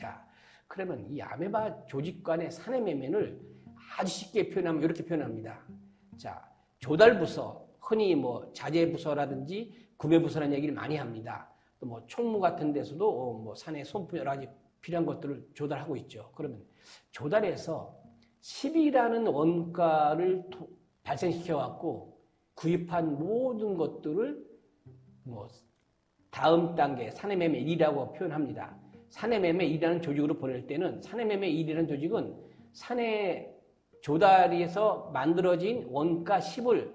자, 그러면 이 아메바 조직 간의 사내 매매를 아주 쉽게 표현하면 이렇게 표현합니다. 자, 조달 부서, 흔히 뭐 자재 부서라든지 구매 부서라는 얘기를 많이 합니다. 또 뭐 총무 같은 데서도 어, 뭐 사내 손품 여러 가지 필요한 것들을 조달하고 있죠. 그러면 조달해서 10이라는 원가를 발생시켜 갖고 구입한 모든 것들을 뭐 다음 단계 사내 매매 1이라고 표현합니다. 사내매매 1이라는 조직으로 보낼 때는 사내매매 1이라는 조직은 사내 조달에서 만들어진 원가 10을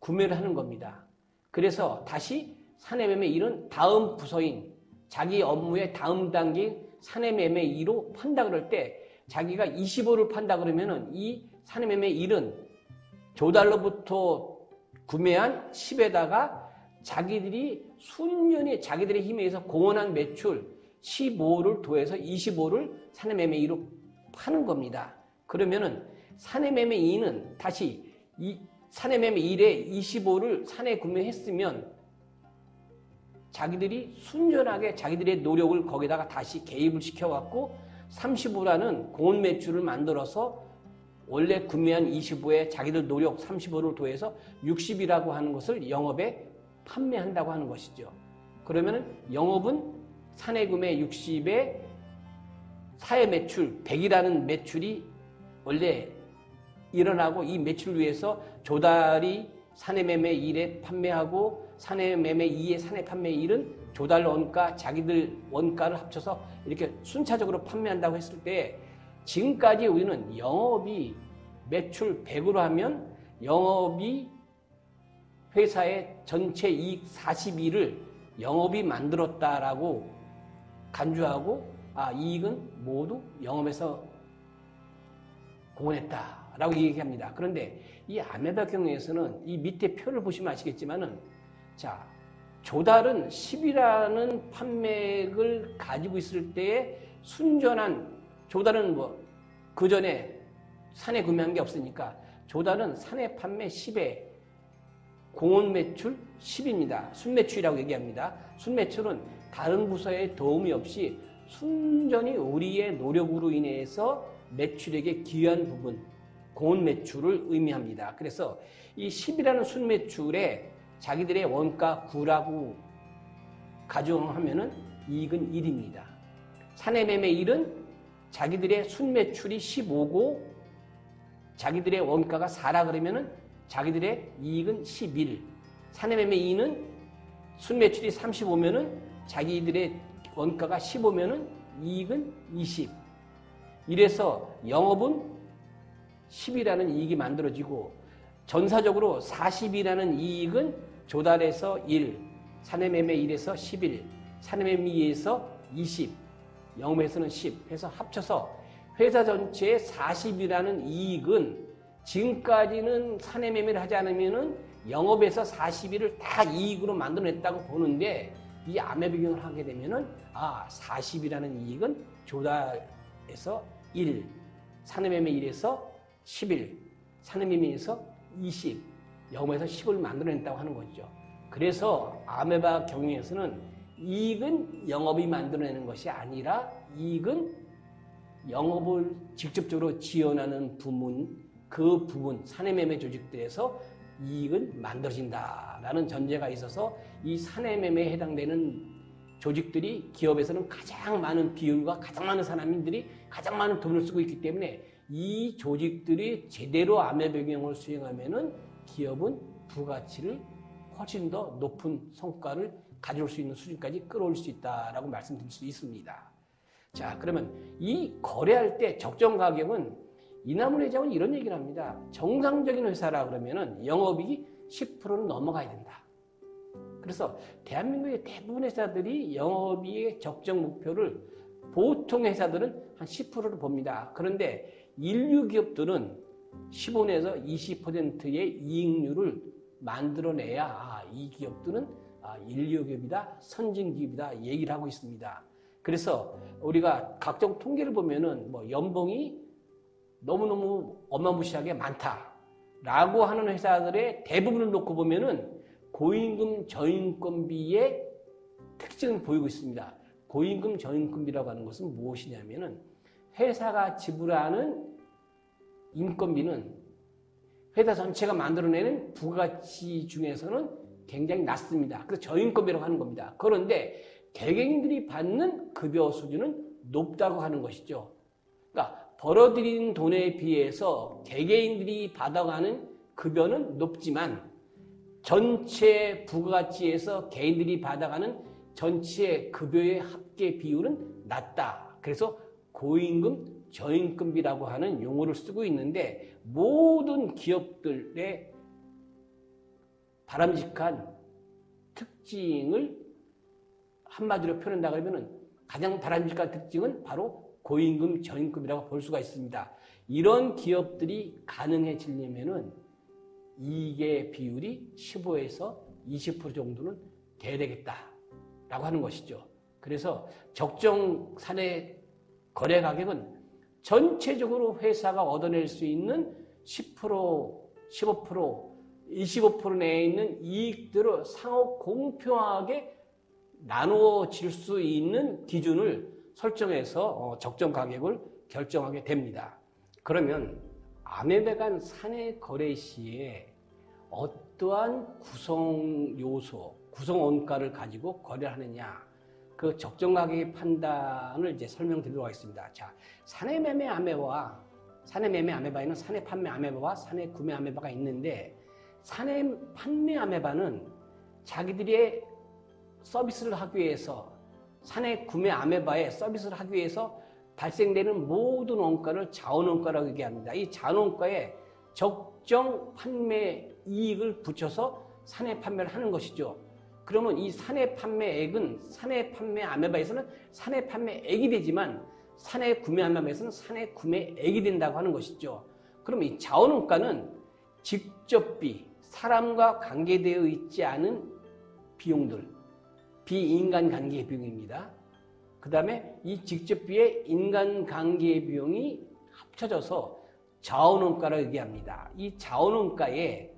구매를 하는 겁니다. 그래서 다시 사내매매 1은 다음 부서인 자기 업무의 다음 단계 사내매매 2로 판다 그럴 때 자기가 25를 판다 그러면은 이 사내매매 1은 조달로부터 구매한 10에다가 자기들이 순전히 자기들의 힘에 의해서 공헌한 매출 15를 더해서 25를 사내매매 2로 파는 겁니다. 그러면은 사내매매 2는 다시 이 사내매매 1에 25를 사내 구매했으면 자기들이 순전하게 자기들의 노력을 거기다가 다시 개입을 시켜갖고 35라는 공원 매출을 만들어서 원래 구매한 25에 자기들 노력 35를 더해서 60이라고 하는 것을 영업에 판매한다고 하는 것이죠. 그러면은 영업은 사내 구매 60에 사회 매출 100이라는 매출이 원래 일어나고 이 매출을 위해서 조달이 사내 매매 1에 판매하고 사내 매매 2에 사내 판매 1은 조달 원가 자기들 원가를 합쳐서 이렇게 순차적으로 판매한다고 했을 때 지금까지 우리는 영업이 매출 100으로 하면 영업이 회사의 전체 이익 42를 영업이 만들었다라고 간주하고 아 이익은 모두 영업에서 공헌했다라고 얘기합니다. 그런데 이 아메바 경우에서는 이 밑에 표를 보시면 아시겠지만은 자 조달은 10이라는 판매액을 가지고 있을 때에 순전한 조달은 뭐 그 전에 사내 구매한 게 없으니까 조달은 사내 판매 10에 공원 매출 10입니다. 순매출이라고 얘기합니다. 순매출은 다른 부서의 도움이 없이 순전히 우리의 노력으로 인해서 매출액에 기여한 부분, 공원 매출을 의미합니다. 그래서 이 10이라는 순매출에 자기들의 원가 9라고 가정하면은 이익은 1입니다. 사내 매매 1은 자기들의 순매출이 15고 자기들의 원가가 4라 그러면은 자기들의 이익은 11. 사내 매매 2는 순매출이 35면은 자기들의 원가가 15면은 이익은 20. 이래서 영업은 10이라는 이익이 만들어지고 전사적으로 40이라는 이익은 조달에서 1, 사내매매 1에서 11, 사내매매 2에서 20, 영업에서는 10 해서 합쳐서 회사 전체의 40이라는 이익은 지금까지는 사내 매매를 하지 않으면은 영업에서 40일을 다 이익으로 만들어냈다고 보는데 이 암의 비경을 하게 되면은 아 40이라는 이익은 조달에서 1, 사내매매 1에서 11, 사내매매에서 20, 영업에서 10을 만들어냈다고 하는 거죠. 그래서 아메바 경영에서는 이익은 영업이 만들어내는 것이 아니라 이익은 영업을 직접적으로 지원하는 부문 그 부분 사내매매 조직들에서 이익은 만들어진다라는 전제가 있어서 이 사내매매에 해당되는 조직들이 기업에서는 가장 많은 비율과 가장 많은 사람들이 가장 많은 돈을 쓰고 있기 때문에 이 조직들이 제대로 암의 배경을 수행하면은 기업은 부가치를 훨씬 더 높은 성과를 가져올 수 있는 수준까지 끌어올 수 있다라고 말씀드릴 수 있습니다. 자, 그러면 이 거래할 때 적정 가격은 이나물 회장은 이런 얘기를 합니다. 정상적인 회사라 그러면은 영업이익이 10%는 넘어가야 된다. 그래서 대한민국의 대부분 회사들이 영업이익의 적정 목표를 보통 회사들은 한 10%를 봅니다. 그런데 인류 기업들은 15에서 20%의 이익률을 만들어내야 아, 이 기업들은 아, 인류 기업이다, 선진 기업이다 얘기를 하고 있습니다. 그래서 우리가 각종 통계를 보면은 뭐 연봉이 너무너무 어마무시하게 많다. 라고 하는 회사들의 대부분을 놓고 보면은 고임금 저임금비의 특징을 보이고 있습니다. 고임금 저임금이라고 하는 것은 무엇이냐면은 회사가 지불하는 인건비는 회사 전체가 만들어내는 부가가치 중에서는 굉장히 낮습니다. 그래서 저임금이라고 하는 겁니다. 그런데 개개인들이 받는 급여 수준은 높다고 하는 것이죠. 그러니까 벌어들인 돈에 비해서 개개인들이 받아가는 급여는 높지만 전체 부가가치에서 개인들이 받아가는 전체 급여의 합계 비율은 낮다. 그래서 고임금, 저임금비라고 하는 용어를 쓰고 있는데 모든 기업들의 바람직한 특징을 한마디로 표현한다 그러면은 가장 바람직한 특징은 바로 고임금, 저임금이라고 볼 수가 있습니다. 이런 기업들이 가능해지려면은 이게 비율이 15에서 20% 정도는 돼야 되겠다라고 하는 것이죠. 그래서 적정 사내 거래 가격은 전체적으로 회사가 얻어낼 수 있는 10%, 15%, 25% 내에 있는 이익들을 상호 공평하게 나누어질 수 있는 기준을 설정해서 어, 적정 가격을 결정하게 됩니다. 그러면 아메베간 사내 거래 시에 어떠한 구성 요소, 구성 원가를 가지고 거래하느냐, 그 적정 가격의 판단을 이제 설명드리도록 하겠습니다. 자, 사내 매매 아메바와 사내 매매 아메바에는 사내 판매 아메바와 사내 구매 아메바가 있는데 사내 판매 아메바는 자기들의 서비스를 하기 위해서 사내 구매 아메바에 서비스를 하기 위해서 발생되는 모든 원가를 자원원가라고 얘기합니다. 이 자원원가에 적정 판매 이익을 붙여서 사내 판매를 하는 것이죠. 그러면 이 사내 판매액은 사내 판매 아메바에서는 사내 판매액이 되지만 사내 구매 아메바에서는 사내 구매액이 된다고 하는 것이죠. 그럼 이 자원원가는 직접비, 사람과 관계되어 있지 않은 비용들, 비인간관계 비용입니다. 그 다음에 이 직접비의 인간관계 비용이 합쳐져서 자원원가를 얘기합니다. 이 자원원가에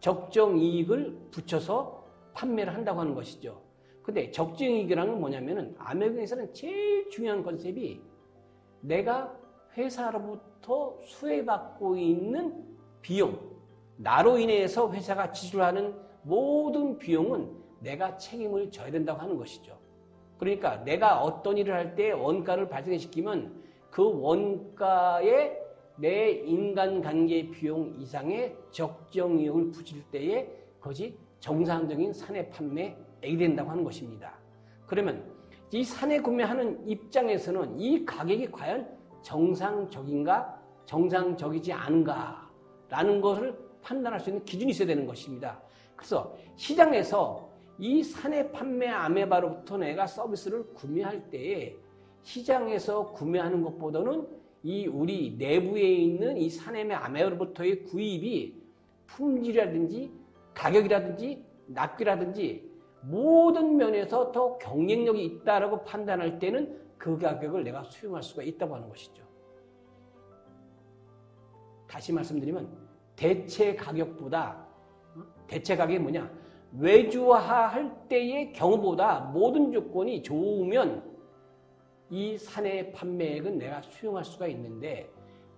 적정 이익을 붙여서 판매를 한다고 하는 것이죠. 근데 적정 이익이라는 건 뭐냐면은 아메리카에서는 제일 중요한 컨셉이 내가 회사로부터 수혜받고 있는 비용, 나로 인해서 회사가 지출하는 모든 비용은 내가 책임을 져야 된다고 하는 것이죠. 그러니까 내가 어떤 일을 할 때 원가를 발생시키면 그 원가에 내 인간관계 비용 이상의 적정 이익을 붙일 때에 그것이 정상적인 사내 판매액이 된다고 하는 것입니다. 그러면 이 사내 구매하는 입장에서는 이 가격이 과연 정상적인가 정상적이지 않은가 라는 것을 판단할 수 있는 기준이 있어야 되는 것입니다. 그래서 시장에서 이 사내 판매 아메바로부터 내가 서비스를 구매할 때에 시장에서 구매하는 것보다는 이 우리 내부에 있는 이 사내매 아메바로부터의 구입이 품질이라든지 가격이라든지 납기라든지 모든 면에서 더 경쟁력이 있다라고 판단할 때는 그 가격을 내가 수용할 수가 있다고 하는 것이죠. 다시 말씀드리면 대체 가격보다 어? 대체 가격이 뭐냐? 외주화 할 때의 경우보다 모든 조건이 좋으면 이 사내 판매액은 내가 수용할 수가 있는데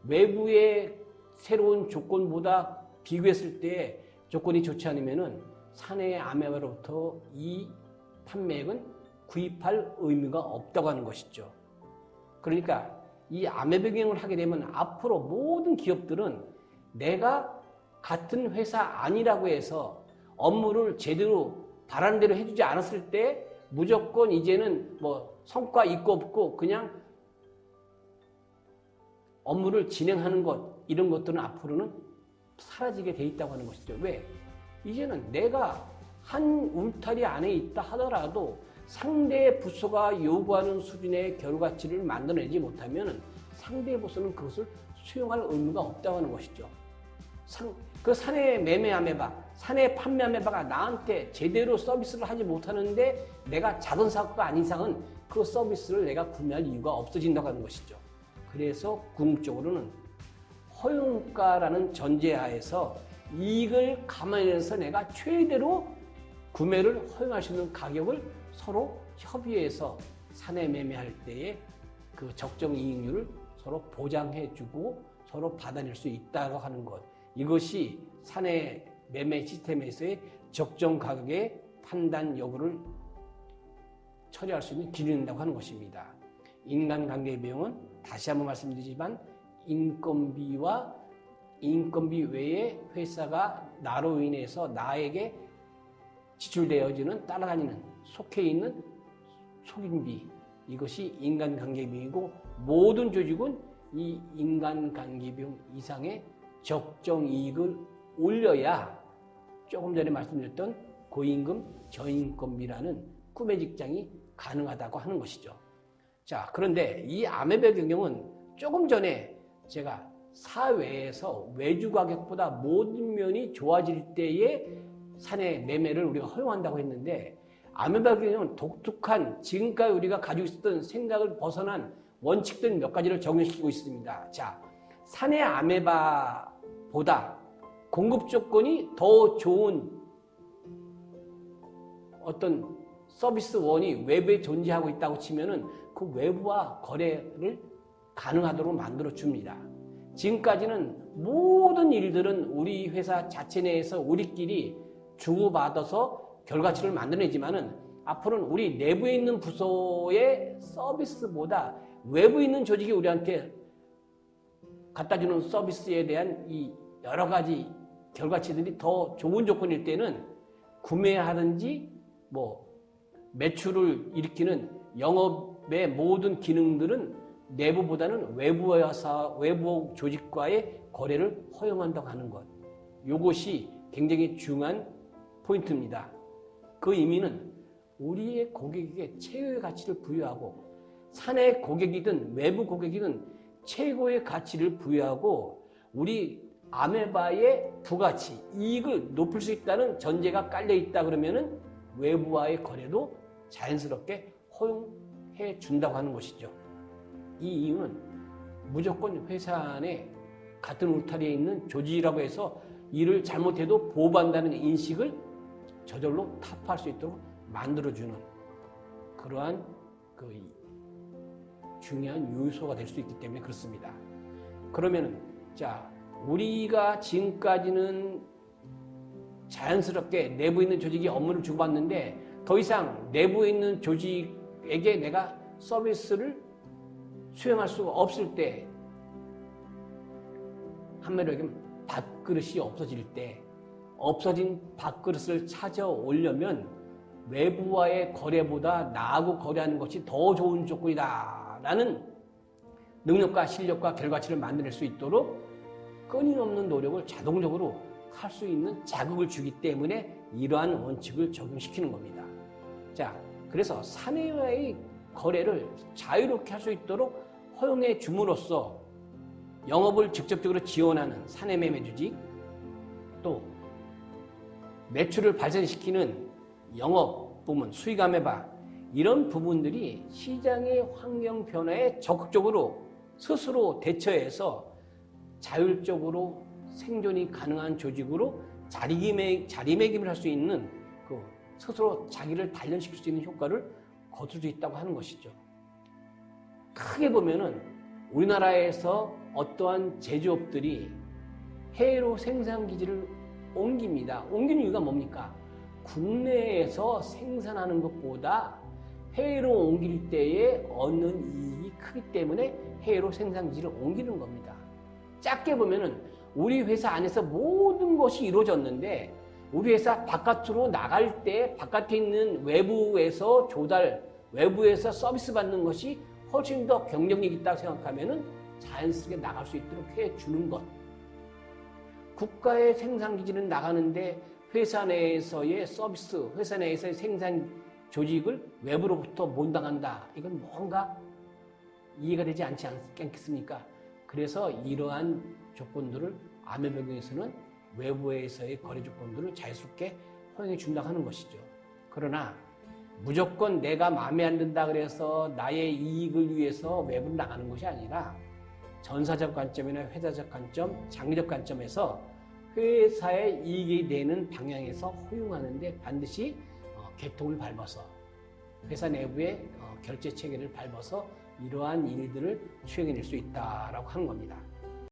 외부의 새로운 조건보다 비교했을 때 조건이 좋지 않으면은 사내 아메바로부터 이 판매액은 구입할 의미가 없다고 하는 것이죠. 그러니까 이 아메백경을 하게 되면 앞으로 모든 기업들은 내가 같은 회사 아니라고 해서 업무를 제대로 바라는 대로 해주지 않았을 때 무조건 이제는 뭐 성과 있고 없고 그냥 업무를 진행하는 것 이런 것들은 앞으로는 사라지게 돼 있다고 하는 것이죠. 왜? 이제는 내가 한 울타리 안에 있다 하더라도 상대 부서가 요구하는 수준의 결과치를 만들어내지 못하면 상대 부서는 그것을 수용할 의무가 없다고 하는 것이죠. 상, 그 사내 매매함해봐, 사내 판매함해봐가 나한테 제대로 서비스를 하지 못하는데 내가 작은 사업가 아닌 이상은 그 서비스를 내가 구매할 이유가 없어진다고 하는 것이죠. 그래서 궁극적으로는 허용가라는 전제하에서 이익을 감안해서 내가 최대로 구매를 허용할 수 있는 가격을 서로 협의해서 사내 매매할 때에 그 적정 이익률을 서로 보장해주고 서로 받아낼 수 있다고 하는 것. 이것이 사내 매매 시스템에서의 적정 가격의 판단 여부를 처리할 수 있는 기준이 된다고 하는 것입니다. 인간관계 비용은 다시 한번 말씀드리지만 인건비와 인건비 외에 회사가 나로 인해서 나에게 지출되어지는 따라다니는 속해 있는 속인비 이것이 인간관계 비용이고 모든 조직은 이 인간관계 비용 이상의 적정 이익을 올려야 조금 전에 말씀드렸던 고임금 저임금이라는 꿈의 직장이 가능하다고 하는 것이죠. 자, 그런데 이 아메베 경영은 조금 전에 제가 사회에서 외주 가격보다 모든 면이 좋아질 때에 사내 매매를 우리가 허용한다고 했는데 아메바 경영은 독특한 지금까지 우리가 가지고 있었던 생각을 벗어난 원칙들 몇 가지를 적용시키고 있습니다. 자, 사내 아메바보다 공급 조건이 더 좋은 어떤 서비스원이 외부에 존재하고 있다고 치면은 그 외부와 거래를 가능하도록 만들어 줍니다. 지금까지는 모든 일들은 우리 회사 자체 내에서 우리끼리 주고받아서 결과치를 만들어내지만은 앞으로는 우리 내부에 있는 부서의 서비스보다 외부에 있는 조직이 우리한테 갖다 주는 서비스에 대한 이 여러 가지 결과치들이 더 좋은 조건일 때는 구매하든지 뭐 매출을 일으키는 영업의 모든 기능들은 내부보다는 외부 회사, 외부 조직과의 거래를 허용한다고 하는 것. 이것이 굉장히 중요한 포인트입니다. 그 의미는 우리의 고객에게 최고의 가치를 부여하고 사내 고객이든 외부 고객이든 최고의 가치를 부여하고 우리 아메바의 부가치, 이익을 높일 수 있다는 전제가 깔려 있다 그러면은 외부와의 거래도 자연스럽게 허용해 준다고 하는 것이죠. 이 이유는 무조건 회사 안에 같은 울타리에 있는 조직이라고 해서 일을 잘못해도 보호받는다는 인식을 저절로 타파할 수 있도록 만들어주는 그러한 그 중요한 요소가 될 수 있기 때문에 그렇습니다. 그러면은 자 우리가 지금까지는 자연스럽게 내부에 있는 조직이 업무를 주고받는데 더 이상 내부에 있는 조직에게 내가 서비스를 수행할 수가 없을 때 한마디로 얘기하면 밥그릇이 없어질 때 없어진 밥그릇을 찾아오려면 외부와의 거래보다 나하고 거래하는 것이 더 좋은 조건이다 라는 능력과 실력과 결과치를 만들어낼 수 있도록 끊임없는 노력을 자동적으로 할 수 있는 자극을 주기 때문에 이러한 원칙을 적용시키는 겁니다. 자, 그래서 사내와의 거래를 자유롭게 할 수 있도록 허용해 줌으로써 영업을 직접적으로 지원하는 사내 매매 주직 또 매출을 발전시키는 영업 부문, 수익 아메바 이런 부분들이 시장의 환경 변화에 적극적으로 스스로 대처해서 자율적으로 생존이 가능한 조직으로 자리매김, 자리매김을 할 수 있는 그 스스로 자기를 단련시킬 수 있는 효과를 거둘 수 있다고 하는 것이죠. 크게 보면은 우리나라에서 어떠한 제조업들이 해외로 생산 기지를 옮깁니다. 옮기는 이유가 뭡니까? 국내에서 생산하는 것보다 해외로 옮길 때에 얻는 이익이 크기 때문에 해외로 생산 기지를 옮기는 겁니다. 작게 보면은 우리 회사 안에서 모든 것이 이루어졌는데 우리 회사 바깥으로 나갈 때 바깥에 있는 외부에서 조달, 외부에서 서비스 받는 것이 훨씬 더 경쟁력 있다고 생각하면은 자연스럽게 나갈 수 있도록 해주는 것. 국가의 생산 기지는 나가는데 회사 내에서의 서비스, 회사 내에서의 생산 조직을 외부로부터 못 나간다. 이건 뭔가 이해가 되지 않지 않겠습니까? 그래서 이러한 조건들을 아메병에서는 외부에서의 거래 조건들을 자유스럽게 허용해 준다고 하는 것이죠. 그러나 무조건 내가 마음에 안 든다 그래서 나의 이익을 위해서 외부로 나가는 것이 아니라 전사적 관점이나 회사적 관점, 장기적 관점에서 회사의 이익이 되는 방향에서 허용하는데 반드시 어, 개통을 밟아서 회사 내부의 어, 결제 체계를 밟아서 이러한 일들을 추행해낼 수 있다라고 하는 겁니다.